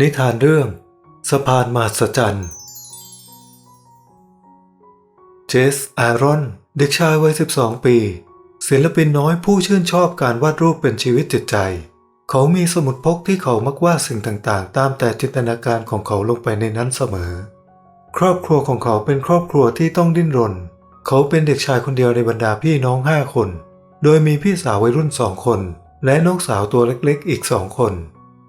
นิทานเรื่อง สะพานมหัศจรรย์เจสอารอน เด็กชายวัย 12 ปี ศิลปินน้อยผู้ชื่นชอบการวาดรูปเป็นชีวิตจิตใจ เขามีสมุดพกที่เขามักวาดสิ่งต่างๆ ตามแต่จินตนาการของเขาลงไปในนั้นเสมอ ครอบครัวของเขาเป็นครอบครัวที่ต้องดิ้นรน เขาเป็นเด็กชายคนเดียวในบรรดาพี่น้องห้าคน โดยมีพี่สาววัยรุ่นสองคน และน้องสาวตัวเล็กๆ อีกสองคน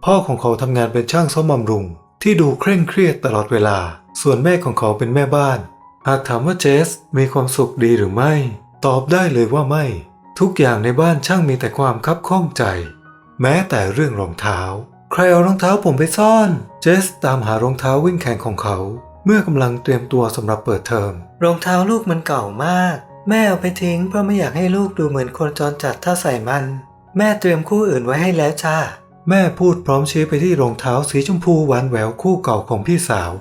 พ่อของเขาทำงานเป็นช่างซ่อมบำรุง ที่ดูเคร่งเครียดตลอดเวลา ส่วนแม่ของเขาเป็นแม่บ้าน หากถามว่าเจสมีความสุขดีหรือไม่ ตอบได้เลยว่าไม่ ทุกอย่างในบ้านช่างมีแต่ความคับข้องใจ แม้แต่เรื่องรองเท้า ใครเอารองเท้าผมไปซ่อน เจสตามหารองเท้าวิ่งแข่งของเขา เมื่อกำลังเตรียมตัวสำหรับเปิดเทอม รองเท้าลูกมันเก่ามาก แม่เอาไปทิ้งเพราะไม่อยากให้ลูกดูเหมือนคนจรจัดถ้าใส่มัน แม่เตรียมคู่อื่นไว้ให้แล้วจ้า แม่พูดพร้อมชี้ไปที่รองเท้าสีชมพูหวานแหววคู่เก่าของพี่สาว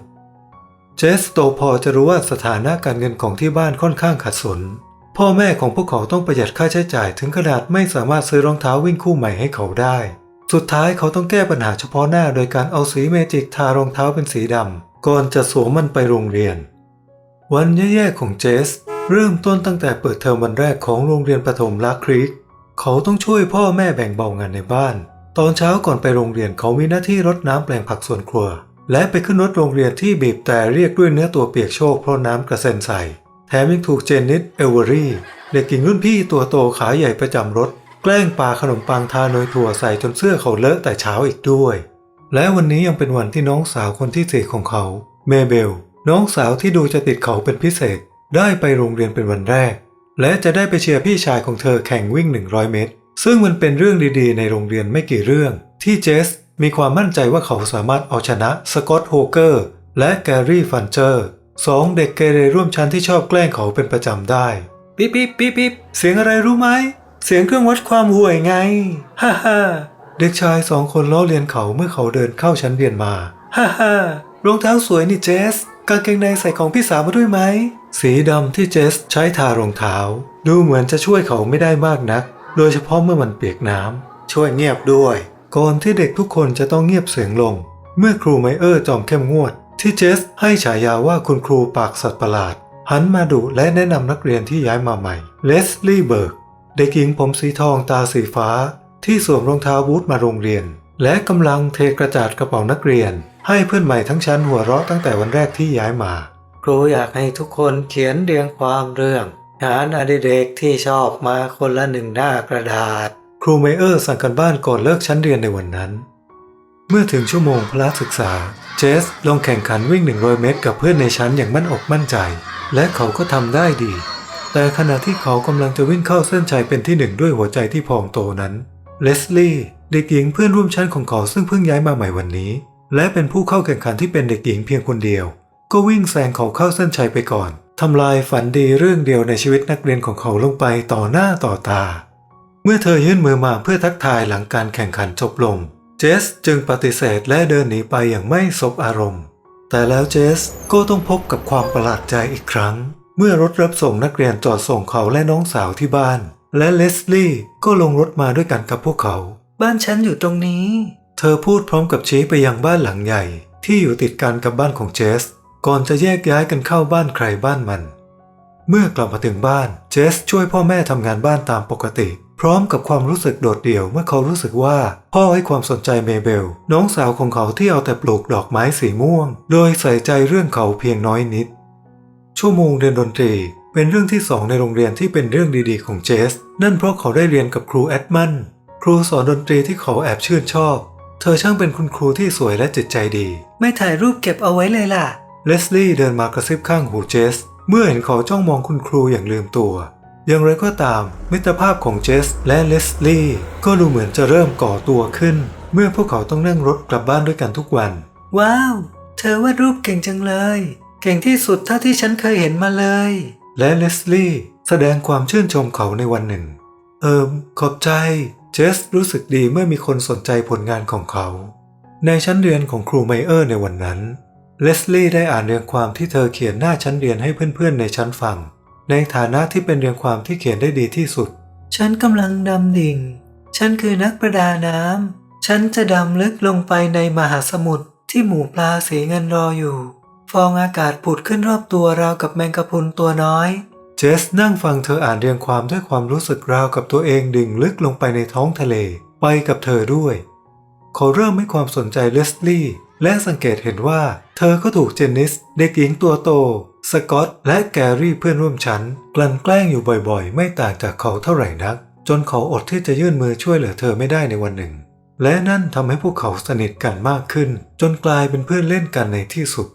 เจสโตพอจะรู้ว่าสถานะการเงินของที่บ้านค่อนข้างขัดสน พ่อแม่ของพวกเขาต้องประหยัดค่าใช้จ่ายถึงขนาดไม่สามารถซื้อรองเท้าวิ่งคู่ใหม่ให้เขาได้ สุดท้ายเขาต้องแก้ปัญหาเฉพาะหน้าโดยการเอาสีเมจิกทารองเท้าเป็นสีดำก่อนจะสวมมันไปโรงเรียน วันแย่ๆของเจส เริ่มต้นตั้งแต่เปิดเทอมวันแรกของโรงเรียนประถมลาคริกเขาต้องช่วยพ่อแม่แบ่งเบางานในบ้าน ตอนเช้าก่อนไปโรงเรียนเขามีหน้าที่รดน้ำแปลงผักสวนครัว และไปขึ้นรถโรงเรียนที่บีบแต่เรียกด้วยเนื้อตัวเปียกโชกเพราะน้ำกระเซ็นใส่ แถมยังถูกเจนนิสเอลเวอรี่เด็กหญิงรุ่นพี่ตัวโตขาใหญ่ประจำรถ แกล้งปาขนมปังทาเนยถั่วใส่จนเสื้อเขาเลอะแต่เช้าอีกด้วย และวันนี้ยังเป็นวันที่น้องสาวคนที่สี่ของเขา เมเบล น้องสาวที่ดูจะติดเขาเป็นพิเศษ ได้ไปโรงเรียนเป็นวันแรก และจะได้ไปเชียร์พี่ชายของเธอแข่งวิ่ง 100 เมตร ซึ่งมันเป็นเรื่องดีๆ ในโรงเรียนไม่กี่เรื่องที่เจสมีความมั่นใจว่าเขาสามารถเอาชนะสกอตต์โฮเกอร์และแกรี่ฟันเจอร์สองเด็กเกเรร่วมชั้นที่ชอบแกล้งเขาเป็นประจำได้ ปิ๊บปิ๊บปิ๊บปิ๊บเสียงอะไรรู้ไหม เสียงเครื่องวัดความห่วยไง ฮ่าฮ่าเด็กชายสองคนล้อเลียนเขาเมื่อเขาเดินเข้าชั้นเรียนมา ฮ่าฮ่ารองเท้าสวยนี่เจส กางเกงในใส่ของพี่สาวมาด้วยไหม สีดำที่เจสใช้ทารองเท้า ดูเหมือนจะช่วยเขาไม่ได้มากนัก โดยเฉพาะเมื่อมันเปียกน้ำช่วยเงียบด้วย ก่อนที่เด็กทุกคนจะต้องเงียบเสียงลง เมื่อครูไมเออร์จอมเข้มงวด ที่เจสให้ฉายาว่าคุณครูปากสัตว์ประหลาด หันมาดุและแนะนำนักเรียนที่ย้ายมาใหม่เลสลี่เบิร์กเด็กหญิงผมสีทองตาสีฟ้า ที่สวมรองเท้าบูทมาโรงเรียน และกำลังเทกระจาดกระเป๋านักเรียน ให้เพื่อนใหม่ทั้งชั้นหัวเราะตั้งแต่วันแรกที่ย้ายมา ครูอยากให้ทุกคนเขียนเรียงความเรื่อง งานอดิเรกที่ชอบมาคนละหนึ่งหน้ากระดาษ ครูเมเออร์สั่งกันบ้านก่อนเลิกชั้นเรียนในวันนั้น เมื่อถึงชั่วโมงพละศึกษา เจสลงแข่งขันวิ่ง 100 เมตร กับเพื่อนในชั้นอย่างมั่นอกมั่นใจ และเขาก็ทำได้ดี แต่ขณะที่เขากำลังจะวิ่งเข้าเส้นชัยเป็นที่หนึ่งด้วยหัวใจที่พองโตนั้นเลสลี่เด็กหญิงเพื่อนร่วมชั้นของเขาซึ่งเพิ่งย้ายมาใหม่วันนี้ และเป็นผู้เข้าแข่งขันที่เป็นเด็กหญิงเพียงคนเดียว ก็วิ่งแซงเขาเข้าเส้นชัยไปก่อน ทำลายฝันดีเรื่องเดียวในชีวิตนักเรียนของเขาลงไปต่อหน้าต่อตา เมื่อเธอยื่นมือมาเพื่อทักทายหลังการแข่งขันจบลง เจสจึงปฏิเสธและเดินหนีไปอย่างไม่สบอารมณ์ แต่แล้วเจสก็ต้องพบกับความประหลาดใจอีกครั้ง เมื่อรถรับส่งนักเรียนจอดส่งเขาและน้องสาวที่บ้าน และเลสลี่ก็ลงรถมาด้วยกันกับพวกเขา บ้านฉันอยู่ตรงนี้ เธอพูดพร้อมกับชี้ไปยังบ้านหลังใหญ่ ที่อยู่ติดกันกับบ้านของเจส ก่อนจะแยกย้ายกันเข้าบ้านใครบ้านมัน เมื่อกลับมาถึงบ้านเจสช่วยพ่อแม่ทำงานบ้านตามปกติ พร้อมกับความรู้สึกโดดเดี่ยวเมื่อเขารู้สึกว่า พ่อให้ความสนใจเมเบล น้องสาวของเขาที่เอาแต่ปลูกดอกไม้สีม่วง โดยใส่ใจเรื่องเขาเพียงน้อยนิด ชั่วโมงเรียนดนตรี เป็นเรื่องที่สองในโรงเรียนที่เป็นเรื่องดีๆของเจส นั่นเพราะเขาได้เรียนกับครูแอดมันครูสอนดนตรีที่เขาแอบชื่นชอบ เธอช่างเป็นคุณครูที่สวยและจิตใจดี ไม่ถ่ายรูปเก็บเอาไว้เลยล่ะ เลสลี่เดินมากระซิบข้างหูเจส เมื่อเห็นเขาจ้องมองคุณครูอย่างลืมตัว อย่างไรก็ตาม มิตรภาพของเจสและเลสลี่ก็ดูเหมือนจะเริ่มก่อตัวขึ้น เมื่อพวกเขาต้องนั่งรถกลับบ้านด้วยกันทุกวัน ว้าว เธอวาดรูปเก่งจังเลย เก่งที่สุดเท่าที่ฉันเคยเห็นมาเลย และเลสลี่แสดงความชื่นชมเขาในวันหนึ่ง เอิมขอบใจ เจสรู้สึกดีเมื่อมีคนสนใจผลงานของเขา ในชั้นเรียนของครูไมเออร์ในวันนั้น เลสลี่ได้อ่านเรียงความที่เธอเขียนหน้าชั้นเรียนให้เพื่อนๆในชั้นฟัง ในฐานะที่เป็นเรียงความที่เขียนได้ดีที่สุด ฉันกำลังดำดิ่ง ฉันคือนักประดาน้ำ ฉันจะดำลึกลงไปในมหาสมุทรที่หมูปลาสีเงินรออยู่ ฟองอากาศผุดขึ้นรอบตัวราวกับแมงกะพรุนตัวน้อย เจสนั่งฟังเธออ่านเรียงความด้วยความรู้สึกราวกับตัวเองดิ่งลึกลงไปในท้องทะเล ไปกับเธอด้วย เขาเริ่มให้ความสนใจเลสลี่ และสังเกตเห็นว่า เธอก็ถูกเจนนิส เด็กหญิงตัวโต สกอต และแกรี่เพื่อนร่วมชั้น กลั่นแกล้งอยู่บ่อยๆ ไม่ต่างจากเขาเท่าไหร่นัก จนเขาอดที่จะยื่นมือช่วยเหลือเธอไม่ได้ในวันหนึ่ง และนั่นทำให้พวกเขาสนิทกันมากขึ้น จนกลายเป็นเพื่อนเล่นกันในที่สุด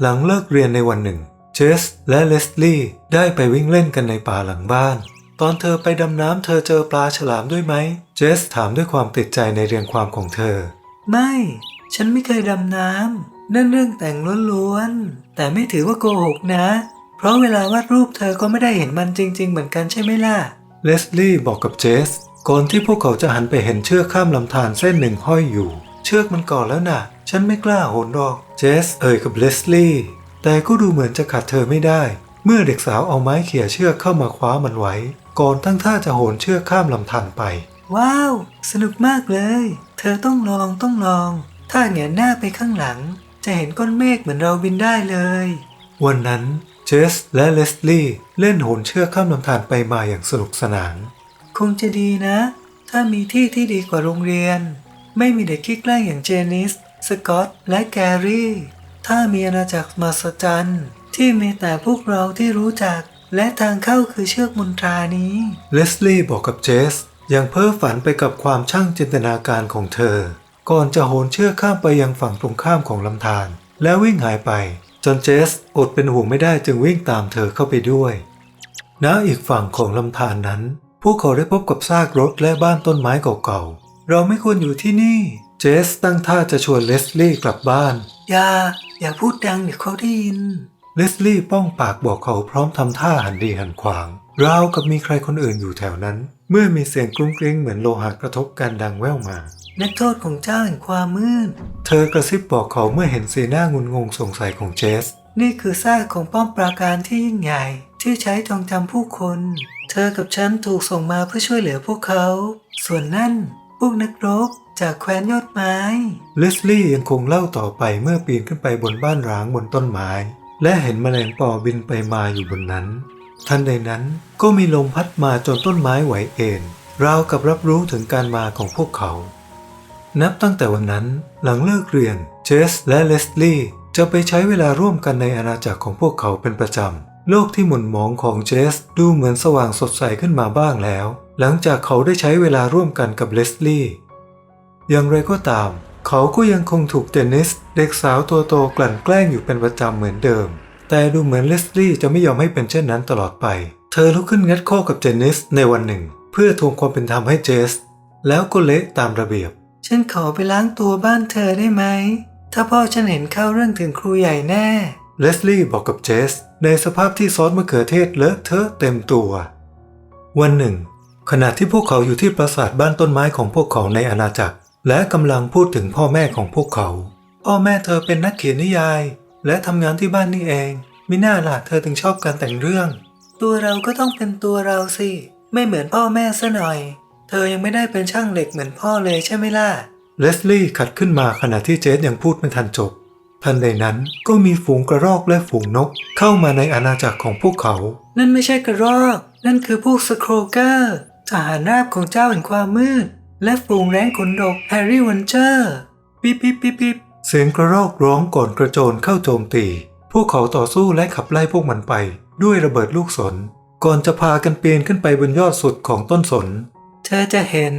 หลังเลิกเรียนในวันหนึ่ง เจสและเลสลี่ได้ไปวิ่งเล่นกันในป่าหลังบ้านตอนเธอไปดำน้ำเธอเจอปลาฉลามด้วยไหม เจสถามด้วยความติดใจในเรียงความของเธอ ไม่ ฉันไม่เคยดำน้ำนั่นเรื่องแต่งล้วนๆ แต่ไม่ถือว่าโกหกนะ เพราะเวลาวาดรูปเธอก็ไม่ได้เห็นมันจริง ๆ เหมือนกันใช่ไหมล่ะ เลสลี่บอกกับเจส ก่อนที่พวกเขาจะหันไปเห็นเชือกข้ามลำธารเส้นหนึ่งห้อยอยู่ เชือกมันก่อนแล้วน่ะ ฉันไม่กล้าโหนหรอก เจสเอ่ยกับเลสลี่แต่ก็ดูเหมือนจะขัดเธอไม่ได้ เมื่อเด็กสาวเอาไม้เขี่ยเชือกเข้ามาคว้ามันไว้ ก่อนตั้งท่าจะโหนเชือกข้ามลำธารไป ว้าว สนุกมากเลย เธอต้องลองต้องลอง ถ้าเหงียนหน้าไปข้างหลัง จะเห็นก้อนเมฆเหมือนเราบินได้เลย วันนั้นเจสและเลสลี่เล่นโหนเชือกข้ามลำธารไปมาอย่างสนุกสนาน คงจะดีนะ ถ้ามีที่ที่ดีกว่าโรงเรียน ไม่มีเด็กขี้แกล้งอย่างเจนิส สกอต และแกรี่ ถ้ามีอาณาจักรมหัศจรรย์ที่มีแต่พวกเราที่รู้จัก และทางเข้าคือเชือกมนตรานี้เลสลี่บอกกับเจสยังเพ้อฝันไปกับความช่างจินตนาการของเธอ ก่อนจะโหนเชือกข้ามไปยังฝั่งตรงข้ามของลำธารแล้ววิ่งหายไป จนเจสอดเป็นห่วงไม่ได้จึงวิ่งตามเธอเข้าไปด้วยณอีกฝั่งของลำธารนั้น พวกเขาได้พบกับซากรถและบ้านต้นไม้เก่าๆ เราไม่ควรอยู่ที่นี่ เจสตั้งท่าจะชวนเลสลี่กลับบ้าน อย่า อย่าพูดดังเดี๋ยวเขาได้ยิน เลสลี่ป้องปากบอกเขาพร้อมทำท่าหันดีหันขวาง ราวกับมีใครคนอื่นอยู่แถวนั้น เมื่อมีเสียงกรุ้งกริ้งเหมือนโลหะกระทบกันดังแว่วมา นักโทษของเจ้าแห่งความมืด เธอกระซิบบอกเขาเมื่อเห็นสีหน้างุนงงสงสัยของเจส นี่คือซากของป้อมปราการที่ยิ่งใหญ่ ที่ใช้จองจำผู้คน เธอกับฉันถูกส่งมาเพื่อช่วยเหลือพวกเขา ส่วนนั่นพวกนักรบจากแคว้นยอดไม้ เลสลี่ยังคงเล่าต่อไปเมื่อปีนขึ้นไปบนบ้านร้างบนต้นไม้ และเห็นแมลงปอบินไปมาอยู่บนนั้น ทันใดนั้นก็มีลมพัดมาจนต้นไม้ไหวเอ็นราวกับรับรู้ถึงการมาของพวกเขา นับตั้งแต่วันนั้นหลังเลิกเรียนเจสและเลสลี่จะไปใช้เวลาร่วมกันในอาณาจักรของพวกเขาเป็นประจำ โลกที่หมุนหมองของเจสดูเหมือนสว่างสดใสขึ้นมาบ้างแล้ว หลังจากเขาได้ใช้เวลาร่วมกันกับเลสลี่ อย่างไรก็ตาม เขาก็ยังคงถูกเจนนิส เด็กสาวตัวโตกลั่นแกล้งอยู่เป็นประจำเหมือนเดิม แต่ดูเหมือนเลสลี่จะไม่ยอมให้เป็นเช่นนั้นตลอดไป เธอลุกขึ้นงัดข้อกับเจนนิสในวันหนึ่ง เพื่อทวงความเป็นธรรมให้เจส แล้วก็เละตามระเบียบ ฉันขอไปล้างตัวบ้านเธอได้ไหม ถ้าพ่อฉันเห็นเข้าเรื่องถึงครูใหญ่แน่ เลสลี่บอกกับเจส ในสภาพที่ซอสมะเขือเทศเลอะเทอะเต็มตัว วันหนึ่ง ขณะที่พวกเขาอยู่ที่ปราสาทบ้านต้นไม้ของพวกเขาในอาณาจักร และกำลังพูดถึงพ่อแม่ของพวกเขา พ่อแม่เธอเป็นนักเขียนนิยาย และทำงานที่บ้านนี่เองมิน่าล่ะเธอถึงชอบการแต่งเรื่อง ตัวเราก็ต้องเป็นตัวเราสิ ไม่เหมือนพ่อแม่ซะหน่อย เธอยังไม่ได้เป็นช่างเหล็กเหมือนพ่อเลยใช่ไหมล่ะ เลสลี่ขัดขึ้นมาขณะที่เจสยังพูดไม่ทันจบ ทันใดนั้นก็มีฝูงกระรอกและฝูงนกเข้ามาในอาณาจักรของพวกเขา นั่นไม่ใช่กระรอก นั่นคือพวกสโครเกอร์ทหารราบของเจ้าแห่งความมืด และฝูงแร้งขนดกแฮร์รี่วันเจอร์ปิ๊บปิ๊บปิ๊บปิ๊บเสียงกระรอกร้องก่อนกระโจนเข้าโจมตี พวกเขาต่อสู้และขับไล่พวกมันไป ด้วยระเบิดลูกศรก่อนจะพากันปีนขึ้นไปบนยอดสุดของต้นสนเธอจะเห็น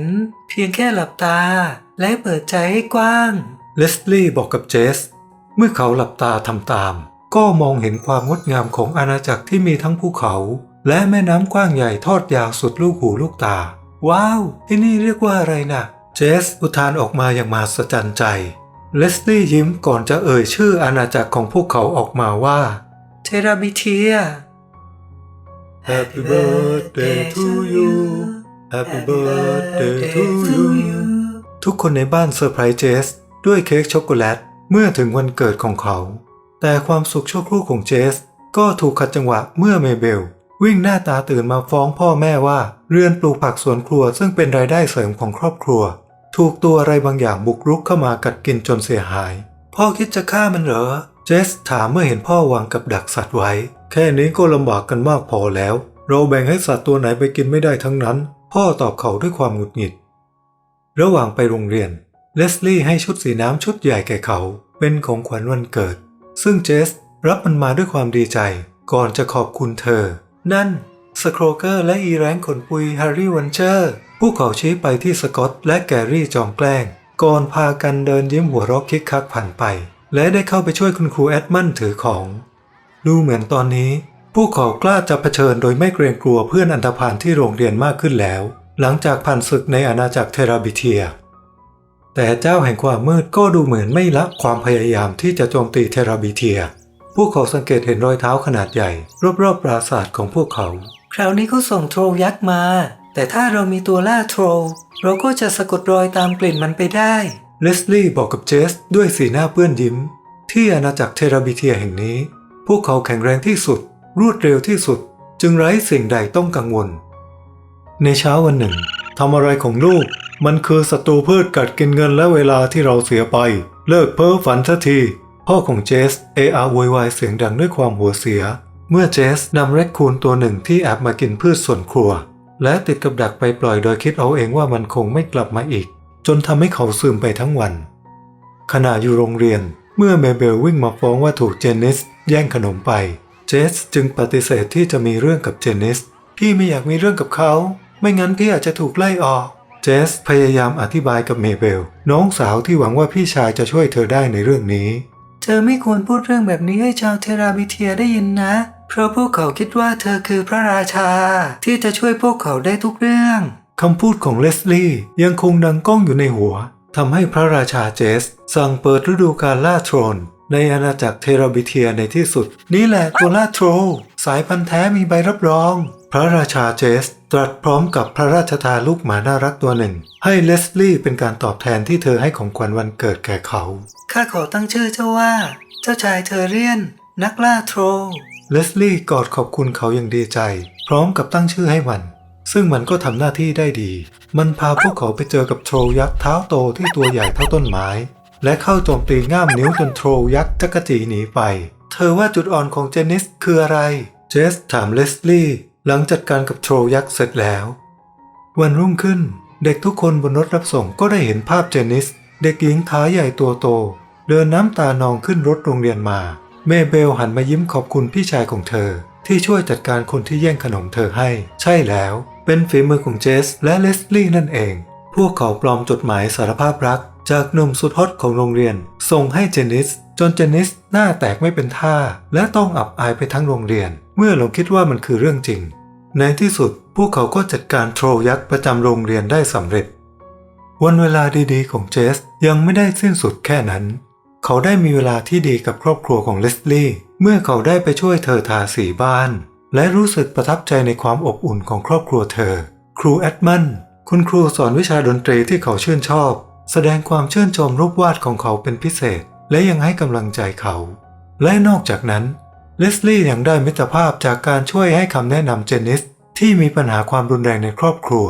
เพียงแค่หลับตา และเปิดใจให้กว้าง เลสลี่บอกกับเจส เมื่อเขาหลับตาทำตาม ก็มองเห็นความงดงามของอาณาจักรที่มีทั้งภูเขา และแม่น้ำกว้างใหญ่ทอดยาวสุดลูกหูลูกตา ว้าว ที่นี่เรียกว่าอะไรนะเจสอุทานออกมาอย่างมหัศจรรย์ใจ เลสลี่ยิ้มก่อนจะเอ่ยชื่ออาณาจักรของพวกเขาออกมาว่า เทราบิเทีย Happy birthday to you Happy birthday to you ทุกคนในบ้านเซอร์ไพรส์เจสด้วยเค้กช็อกโกแลตเมื่อถึงวันเกิดของเขา แต่ความสุขชั่วครู่ของเจส ก็ถูกขัดจังหวะเมื่อเมเบล วิ่งหน้าตาตื่นมาฟ้องพ่อแม่ว่า เรือนปลูกผักสวนครัวซึ่งเป็นรายได้เสริมของครอบครัว ถูกตัวอะไรบางอย่างบุกรุกเข้ามากัดกินจนเสียหาย พ่อคิดจะฆ่ามันเหรอ เจสถามเมื่อเห็นพ่อวางกับดักสัตว์ไว้ แค่นี้ก็ลำบากกันมากพอแล้ว เราแบ่งให้สัตว์ตัวไหนไปกินไม่ได้ทั้งนั้น พ่อตอบเขาด้วยความหงุดหงิด ระหว่างไปโรงเรียน เลสลี่ให้ชุดสีน้ำชุดใหญ่แก่เขา เป็นของขวัญวันเกิด ซึ่งเจสรับมันมาด้วยความดีใจ ก่อนจะขอบคุณเธอ นั่นสโครเกอร์และอีแรงขนปุยแฮร์รี่วันเชอร์พวกเขาชี้ไปที่สกอตและแกรี่จอมแกล้ง ก่อนพากันเดินยิ้มหัวเรอกคิกคักผ่านไป และได้เข้าไปช่วยคุณครูแอดมันถือของ ดูเหมือนตอนนี้ พวกเขากล้าจะเผชิญโดยไม่เกรงกลัวเพื่อนอันธพาลที่โรงเรียนมากขึ้นแล้ว หลังจากผ่านศึกในอาณาจักรเทราบิเทีย แต่เจ้าแห่งความมืดก็ดูเหมือนไม่ละความพยายามที่จะโจมตีเทราบิเทีย พวกเขาสังเกตเห็นรอยเท้าขนาดใหญ่ รอบๆปราสาทของพวกเขา คราวนี้เขาส่งโทรยักษ์มา แต่ถ้าเรามีตัวล่าโทรเราก็จะสะกดรอยตามกลิ่นมันไปได้ เลสลี่บอกกับเจสด้วยสีหน้าเปื้อนยิ้ม ที่อาณาจักรเทราบิเทียแห่งนี้ พวกเขาแข็งแรงที่สุด รวดเร็วที่สุดจึงไร้สิ่งใดต้องกังวล ในเช้าวันหนึ่งทำอะไรของลูก มันคือศัตรูพืชกัดกินเงินและเวลาที่เราเสียไป เลิกเพ้อฝันสักที พ่อของเจสเออาโวยวายเสียงดังด้วยความหัวเสีย เมื่อเจสนำแรคคูนตัวหนึ่งที่แอบมากินพืชส่วนครัว และติดกับดักไปปล่อยโดยคิดเอาเองว่ามันคงไม่กลับมาอีก จนทำให้เขาซึมไปทั้งวัน ขณะอยู่โรงเรียน เมื่อเมเบลวิ่งมาฟ้องว่าถูกเจนนิสแย่งขนมไป เจสจึงปฏิเสธที่จะมีเรื่องกับเจนนิส พี่ไม่อยากมีเรื่องกับเขา ไม่งั้นพี่อาจจะถูกไล่ออก เจสพยายามอธิบายกับเมเบล น้องสาวที่หวังว่าพี่ชายจะช่วยเธอได้ในเรื่องนี้ เธอไม่ควรพูดเรื่องแบบนี้ให้ชาวเทราบิเทียได้ยินนะ เพราะพวกเขาคิดว่าเธอคือพระราชา ที่จะช่วยพวกเขาได้ทุกเรื่องคำพูดของเลสลี่ยังคงดังก้องอยู่ในหัวทำให้พระราชาเจส สั่งเปิดฤดูกาลล่าโทรน ในอาณาจักรเทราบิเทียในที่สุด นี่แหละตัวล่าโทรสายพันธุ์แท้มีใบรับรอง พระราชาเจส ตรัสพร้อมกับพระราชทานลูกหมาน่ารักตัวหนึ่ง ให้เลสลี่เป็นการตอบแทนที่เธอให้ของขวัญวันเกิดแก่เขา ข้าขอตั้งชื่อเจ้าว่า เจ้าชายเทอเรียน นักล่าโทรเลสลี่กอดขอบคุณเขาอย่างดีใจ พร้อมกับตั้งชื่อให้มัน ซึ่งมันก็ทำหน้าที่ได้ดี มันพาพวกเขาไปเจอกับโทรยักษ์เท้าโตที่ตัวใหญ่เท่าต้นไม้ และเข้าโจมตีง่ามนิ้วจนโทรยักษ์จักรจีหนีไป เธอว่าจุดอ่อนของเจนนิสคืออะไร เจสถามเลสลี่หลังจัดการกับโทรยักษ์เสร็จแล้ว วันรุ่งขึ้น เด็กทุกคนบนรถรับส่งก็ได้เห็นภาพเจนนิส เด็กหญิงขาใหญ่ตัวโต เดินน้ำตานองขึ้นรถโรงเรียนมา เมเบลหันมายิ้มขอบคุณพี่ชายของเธอ ที่ช่วยจัดการคนที่แย่งขนมเธอให้ ใช่แล้ว เป็นฝีมือของเจสและเลสลี่นั่นเอง พวกเขาปลอมจดหมายสารภาพรัก จากหนุ่มสุดฮอตของโรงเรียน ส่งให้เจนิส จนเจนนิสหน้าแตกไม่เป็นท่า และต้องอับอายไปทั้งโรงเรียน เมื่อหลงคิดว่ามันคือเรื่องจริง ในที่สุดพวกเขาก็จัดการโทรยักษ์ประจำโรงเรียนได้สำเร็จ วันเวลาดีๆของเจสยังไม่ได้สิ้นสุดแค่นั้น เขาได้มีเวลาที่ดีกับครอบครัวของเลสลี่เมื่อเขาได้ไปช่วยเธอทาสีบ้าน และรู้สึกประทับใจในความอบอุ่นของครอบครัวเธอ ครูแอดมัน คุณครูสอนวิชาดนตรีที่เขาชื่นชอบ แสดงความชื่นชมรูปวาดของเขาเป็นพิเศษ และยังให้กำลังใจเขา และนอกจากนั้น เลสลี่ยังได้มิตรภาพจากการช่วยให้คำแนะนำเจนนิสที่มีปัญหาความรุนแรงในครอบครัว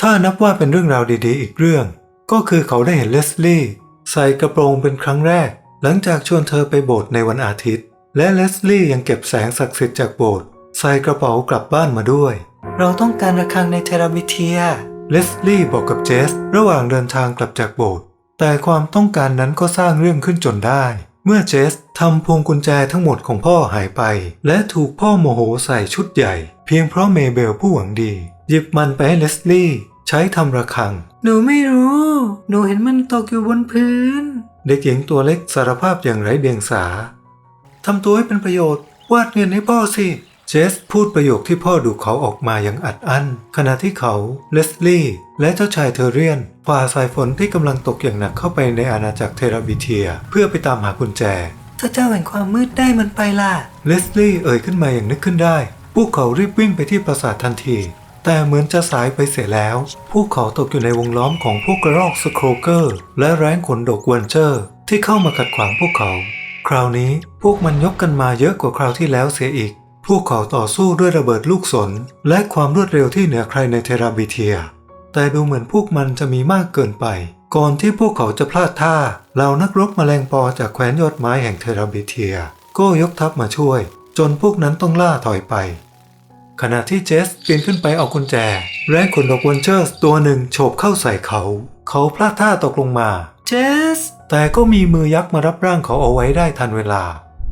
ถ้านับว่าเป็นเรื่องราวดีๆ อีกเรื่อง ก็คือเขาได้เห็นเลสลี่ใส่กระโปรงเป็นครั้งแรก หลังจากชวนเธอไปโบสถ์ในวันอาทิตย์ และเลสลี่ยังเก็บแสงศักดิ์สิทธิ์จากโบสถ์ใส่กระเป๋ากลับบ้านมาด้วย เราต้องการระฆังในเทราบิเทีย เลสลี่บอกกับเจส ระหว่างเดินทางกลับจากโบสถ์แต่ความต้องการนั้นก็สร้างเรื่องขึ้นจนได้ เมื่อเจสทำพวงกุญแจทั้งหมดของพ่อหายไป และถูกพ่อโมโหใส่ชุดใหญ่ เพียงเพราะเมเบลผู้หวังดี หยิบมันไปให้เลสลี่ ใช้ทำระฆัง หนูไม่รู้ หนูเห็นมันตกอยู่บนพื้น เด็กหญิงตัวเล็กสารภาพอย่างไร้เดียงสาทำตัวให้เป็นประโยชน์วาดเงินให้พ่อสิ เจสพูดประโยคที่พ่อดูเขาออกมาอย่างอัดอั้น ขณะที่เขา เลสลี่และเจ้าชายเทอเรียนฝ่าสายฝนที่กำลังตกอย่างหนักเข้าไปในอาณาจักรเทราบิเทีย เพื่อไปตามหากุญแจถ้าเจ้าแห่งความมืดได้มันไปล่ะ เลสลี่เอ่ยขึ้นมาอย่างนึกขึ้นได้ พวกเขารีบวิ่งไปที่ปราสาททันที แต่เหมือนจะสายไปเสียแล้ว พวกเขาตกอยู่ในวงล้อมของพวกกระรอกสโครเกอร์ และแรงขนดกวันเจอร์ ที่เข้ามาขัดขวางพวกเขา คราวนี้พวกมันยกกันมาเยอะกว่าคราวที่แล้วเสียอีก พวกเขาต่อสู้ด้วยระเบิดลูกศรและความรวดเร็วที่เหนือใครในเทราบิเทีย แต่ดูเหมือนพวกมันจะมีมากเกินไป ก่อนที่พวกเขาจะพลาดท่าเหล่านักรบแมลงปอจากแคว้นยอดไม้แห่งเทราบิเทีย ก็ยกทัพมาช่วย จนพวกนั้นต้องล่าถอยไป ขณะที่เจสปีนขึ้นไปเอากุญแจ แรงขนดอกวันเชอร์สตัวหนึ่งโฉบเข้าใส่เขา เขาพลาดท่าตกลงมา เจส แต่ก็มีมือยักษ์มารับร่างเขาเอาไว้ได้ทันเวลา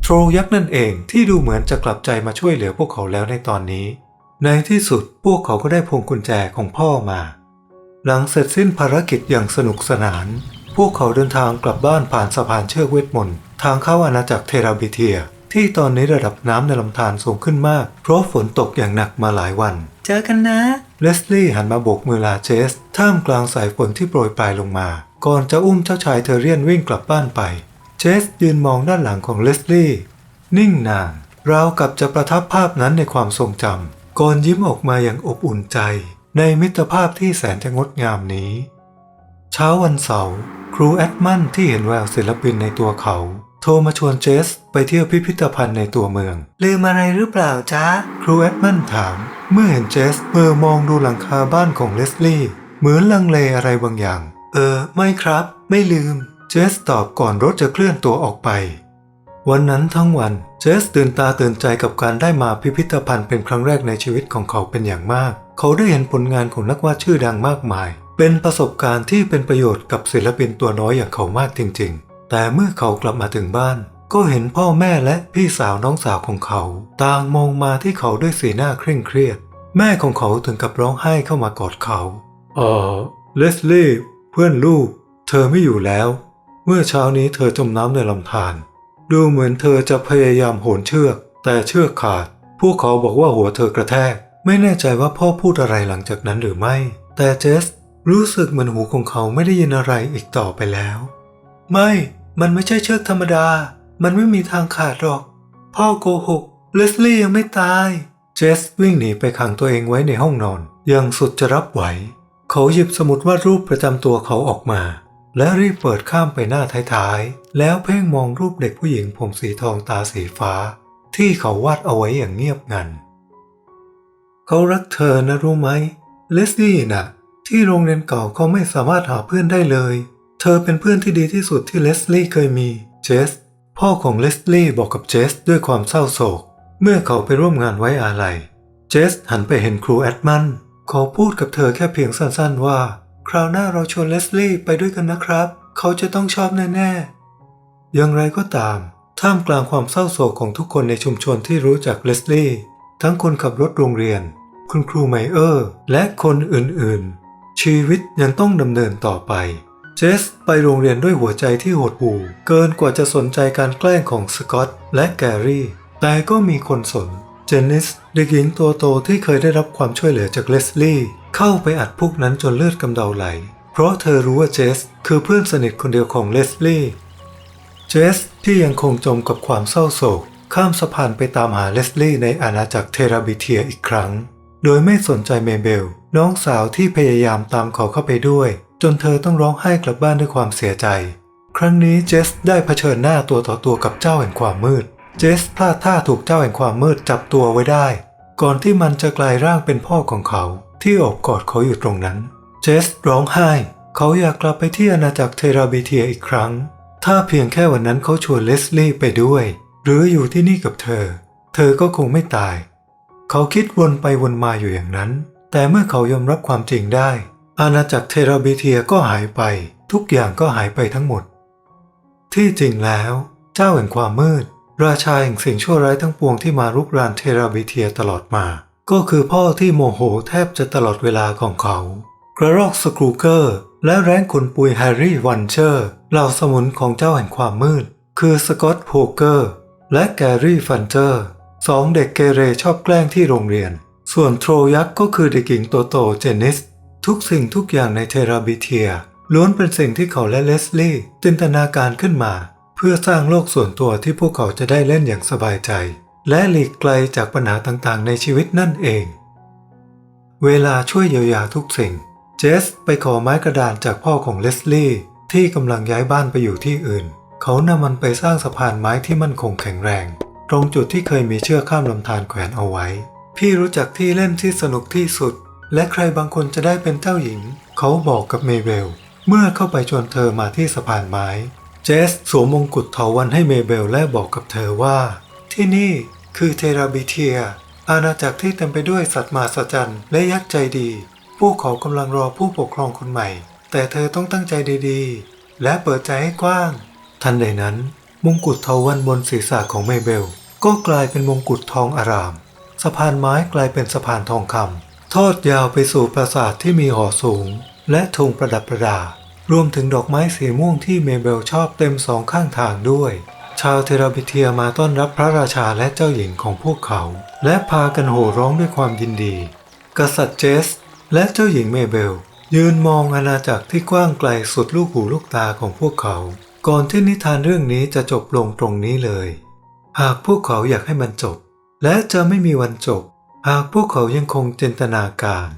โทรยักษ์นั่นเองที่ดูเหมือนจะกลับใจมาช่วยเหลือพวกเขาแล้วในตอนนี้ ในที่สุดพวกเขาก็ได้พวงกุญแจของพ่อมา หลังเสร็จสิ้นภารกิจอย่างสนุกสนาน พวกเขาเดินทางกลับบ้านผ่านสะพานเชือกเวทมนต์ทางเข้าอาณาจักรเทราบิเทีย ที่ตอนนี้ระดับน้ำในลำธารสูงขึ้นมาก เพราะฝนตกอย่างหนักมาหลายวัน เจอกันนะเลสลี่หันมาโบกมือลาเจส ท่ามกลางสายฝนที่โปรยปลายลงมา ก่อนจะอุ้มเจ้าชายเทอเรียนวิ่งกลับบ้านไป เจสยืนมองด้านหลังของเลสลี่ นิ่งนานราวกับจะประทับภาพนั้นในความทรงจำก่อนยิ้มออกมาอย่างอบอุ่นใจ ในมิตรภาพที่แสนจะงดงามนี้ เช้าวันเสาร์ครูแอดมันที่เห็นแววศิลปินในตัวเขา โทรมาชวนเจสไปเที่ยวพิพิธภัณฑ์ในตัวเมือง ลืมอะไรหรือเปล่าจ๊ะ ครูแอดมันถาม เมื่อเห็นเจสเมื่อมองดูหลังคาบ้านของเลสลี่ เหมือนลังเลอะไรบางอย่าง เออ ไม่ครับ ไม่ลืม เจสตอบก่อนรถจะเคลื่อนตัวออกไป วันนั้นทั้งวันเจสตื่นตาตื่นใจกับการได้มาพิพิธภัณฑ์เป็นครั้งแรกในชีวิตของเขาเป็นอย่างมาก เขาได้เห็นผลงานของนักวาดชื่อดังมากมาย เป็นประสบการณ์ที่เป็นประโยชน์กับศิลปินตัวน้อยอย่างเขามากจริง ๆ แต่เมื่อเขากลับมาถึงบ้าน ก็เห็นพ่อแม่และพี่สาวน้องสาวของเขา ต่างมองมาที่เขาด้วยสีหน้าเคร่งเครียด แม่ของเขาถึงกับร้องไห้เข้ามากอดเขาเออเลสลี่เพื่อนลูก เธอไม่อยู่แล้ว เมื่อเช้านี้เธอจมน้ำในลำธารดูเหมือนเธอจะพยายามโหนเชือก แต่เชือกขาด พวกเขาบอกว่าหัวเธอกระแทก ไม่แน่ใจว่าพ่อพูดอะไรหลังจากนั้นหรือไม่ แต่เจสรู้สึกเหมือนหูของเขาไม่ได้ยินอะไรอีกต่อไปแล้ว ไม่ มันไม่ใช่เชือกธรรมดา มันไม่มีทางขาดหรอก พ่อโกหก เลสลี่ยังไม่ตาย เจสวิ่งหนีไปขังตัวเองไว้ในห้องนอนย่างสุดจะรับไหว เขาหยิบสมุดวาดรูปประจำตัวเขาออกมา และรีบเปิดข้ามไปหน้าท้ายๆ แล้วเพ่งมองรูปเด็กผู้หญิงผมสีทองตาสีฟ้า ที่เขาวาดเอาไว้อย่างเงียบงัน เขารักเธอนะรู้ไหม เลสลี่น่ะ ที่โรงเรียนเก่าเขาไม่สามารถหาเพื่อนได้เลย เธอเป็นเพื่อนที่ดีที่สุดที่เลสลี่เคยมี เจส พ่อของเลสลี่บอกกับเจสด้วยความเศร้าโศก เมื่อเขาไปร่วมงานไว้อาลัย เจสหันไปเห็นครูแอดมัน เขาพูดกับเธอแค่เพียงสั้นๆว่า คราวหน้าเราชวนเลสลี่ไปด้วยกันนะครับ เขาจะต้องชอบแน่ๆ อย่างไรก็ตาม ท่ามกลางความเศร้าโศกของทุกคนในชุมชนที่รู้จักเลสลี่ ทั้งคนขับรถโรงเรียน คุณครูไมเออร์ และคนอื่นๆ ชีวิตยังต้องดำเนินต่อไป เจสไปโรงเรียนด้วยหัวใจที่หดหู่เกินกว่าจะสนใจการแกล้งของสกอตและแกรี่ แต่ก็มีคนสน เจนนิสเด็กหญิงตัวโตที่เคยได้รับความช่วยเหลือจากเลสลี่ เข้าไปอัดพวกนั้นจนเลือดกำเดาไหล เพราะเธอรู้ว่าเจส คือเพื่อนสนิทคนเดียวของเลสลี่เจสที่ยังคงจมกับความเศร้าโศก ข้ามสะพานไปตามหาเลสลี่ในอาณาจักรเทราบิเทียอีกครั้ง โดยไม่สนใจเมเบล น้องสาวที่พยายามตามเขาเข้าไปด้วย จนเธอต้องร้องไห้กลับบ้านด้วยความเสียใจ ครั้งนี้เจสได้เผชิญหน้าตัวต่อตัวกับเจ้าแห่งความมืด เจสพลาดท่าถูกเจ้าแห่งความมืดจับตัวไว้ได้ ก่อนที่มันจะกลายร่างเป็นพ่อของเขา ที่โอบกอดเขาอยู่ตรงนั้น เจสร้องไห้ เขาอยากกลับไปที่อาณาจักรเทราบิเทียอีกครั้ง ถ้าเพียงแค่วันนั้นเขาชวนเลสลี่ไปด้วย หรืออยู่ที่นี่กับเธอ เธอก็คงไม่ตาย เขาคิดวนไปวนมาอยู่อย่างนั้น แต่เมื่อเขายอมรับความจริงได้ อาณาจักรเทราบิเทียก็หายไป ทุกอย่างก็หายไปทั้งหมด ที่จริงแล้ว เจ้าแห่งความมืด ราชาแห่งสิ่งชั่วร้ายทั้งปวงที่มารุกรานเทราบิเทียตลอดมา ก็คือพ่อที่โมโหแทบจะตลอดเวลาของเขา กระรอกสกรูเกอร์ และแร้งขนปุยแฮร์รี่วันเชอร์เหล่าสมุนของเจ้าแห่งความมืด คือสกอตโพเกอร์ และแกรี่ฟันเจอร์สองเด็กเกเรชอบแกล้งที่โรงเรียน ส่วนโทรยักษ์ก็คือเด็กหญิงโตโตเจนนิส ทุกสิ่งทุกอย่างในเทราบิเทียล้วนเป็นสิ่งที่เขาและเลสลี่จินตนาการขึ้นมา เพื่อสร้างโลกส่วนตัวที่พวกเขาจะได้เล่นอย่างสบายใจ และหลีกไกลจากปัญหาต่างๆ ในชีวิตนั่นเอง เวลาช่วยเยียวยาทุกสิ่ง เจสไปขอไม้กระดานจากพ่อของเลสลี่ที่กำลังย้ายบ้านไปอยู่ที่อื่น เขานำมันไปสร้างสะพานไม้ที่มั่นคงแข็งแรง ตรงจุดที่เคยมีเชือกข้ามลำธารแขวนเอาไว้ พี่รู้จักที่เล่นที่สนุกที่สุด และใครบางคนจะได้เป็นเจ้าหญิง เขาบอกกับเมเบลเมื่อเข้าไปชวนเธอมาที่สะพานไม้ เจสสวมมงกุฎเถาวันให้เมเบลและบอกกับเธอว่า ที่นี่ คือเทราบิเทีย อาณาจักรที่เต็มไปด้วยสัตว์มหัศจรรย์และยักษ์ใจดี พวกเขากำลังรอผู้ปกครองคนใหม่ แต่เธอต้องตั้งใจดีๆ และเปิดใจให้กว้าง ทันใดนั้น มงกุฎเทาวันบนศีรษะของเมเบล ก็กลายเป็นมงกุฎทองอาราม สะพานไม้กลายเป็นสะพานทองคำทอดยาวไปสู่ปราสาทที่มีหอสูง และธงประดับประดารวมถึงดอกไม้สีม่วงที่เมเบลชอบเต็มสองข้างทางด้วย ชาวเทราบิเทียมาต้อนรับพระราชาและเจ้าหญิงของพวกเขา และพากันโห่ร้องด้วยความยินดี กษัตริย์เจส และเจ้าหญิงเมเบล ยืนมองอาณาจักรที่กว้างไกลสุดลูกหูลูกตาของพวกเขา ก่อนที่นิทานเรื่องนี้จะจบลงตรงนี้เลย หากพวกเขาอยากให้มันจบ และจะไม่มีวันจบ หากพวกเขายังคงจินตนาการ